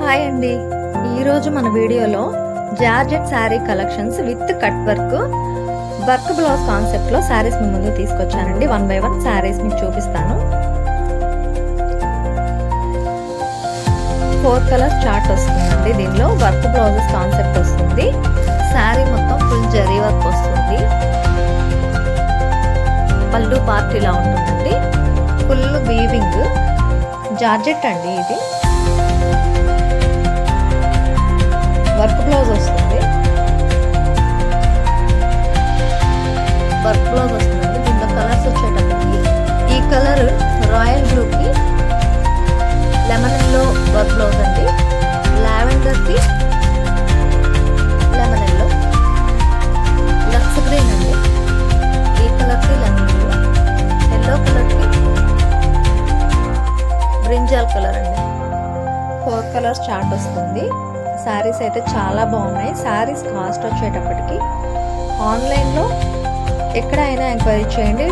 Hi అండి. ఈరోజు మన వీడియోలో georgette sari collections with cut work work blouse కాన్సెప్ట్లో శారీస్ మీ ముందు తీసుకొచ్చానండి. వన్ బై వన్ శారీస్ మీకు చూపిస్తాను. ఫోర్ కలర్స్ చార్ట్ వస్తుందండి దీనిలో. వర్క్ బ్లౌజెస్ కాన్సెప్ట్ వస్తుంది. శారీ మొత్తం ఫుల్ జరీ వర్క్ వస్తుంది. పళ్ళు పార్ట్ ఇలా ఉంటుందండి. ఫుల్ వీవింగ్ జార్జెట్ అండి ఇది. వర్క్ బ్లౌజ్ వస్తుంది. దీంట్లో కలర్స్ వచ్చేటప్పటికి ఈ కలర్ రాయల్ బ్లూకి లెమన్ ఎల్లో వర్క్ బ్లౌజ్ అండి. లావెండర్కి లెమన్ ఎల్లో లక్స్ గ్రీన్ అండి. ఈ కలర్కి లెమన్ ఎల్లో ఎల్లో కలర్కి బ్రింజాల్ కలర్ అండి. ఫోర్ కలర్స్ చార్ట్ వస్తుంది. శారీస్ అయితే చాలా బాగున్నాయి. శారీస్ కాస్ట్ వచ్చేటప్పటికి ఆన్లైన్లో ఎక్కడైనా ఎంక్వైరీ చేయండి.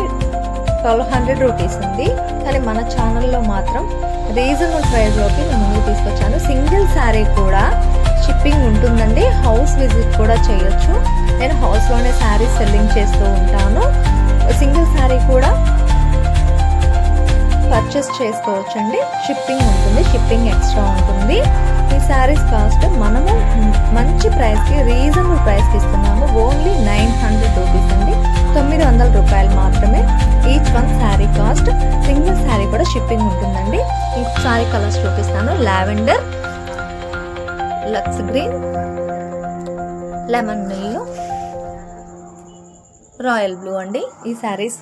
ట్వెల్వ్ హండ్రెడ్ రూపీస్ ఉంది. కానీ మన ఛానల్లో మాత్రం రీజనబుల్ ప్రైస్లోకి నేను ముందు తీసుకొచ్చాను. సింగిల్ శారీ కూడా షిప్పింగ్ ఉంటుందండి. హౌస్ విజిట్ కూడా చేయొచ్చు. నేను హౌస్లోనే శారీస్ సెల్లింగ్ చేస్తూ ఉంటాను. సింగిల్ శారీ కూడా పర్చేస్ చేసుకోవచ్చండి. షిప్పింగ్ ఉంటుంది. షిప్పింగ్ ఎక్స్ట్రా ఉంటుంది. ఈ శారీస్ కాస్ట్ మనము మంచి ప్రైస్కి రీజనబుల్ ప్రైస్కి ఇస్తున్నాము. ఓన్లీ నైన్ హండ్రెడ్ షిప్పింగ్ ఉంటుందండి. ఇంకొకసారి కలర్స్ చూపిస్తాను. లావెండర్ లక్స్ గ్రీన్ లెమన్ నీళ్ళు రాయల్ బ్లూ అండి ఈ శారీస్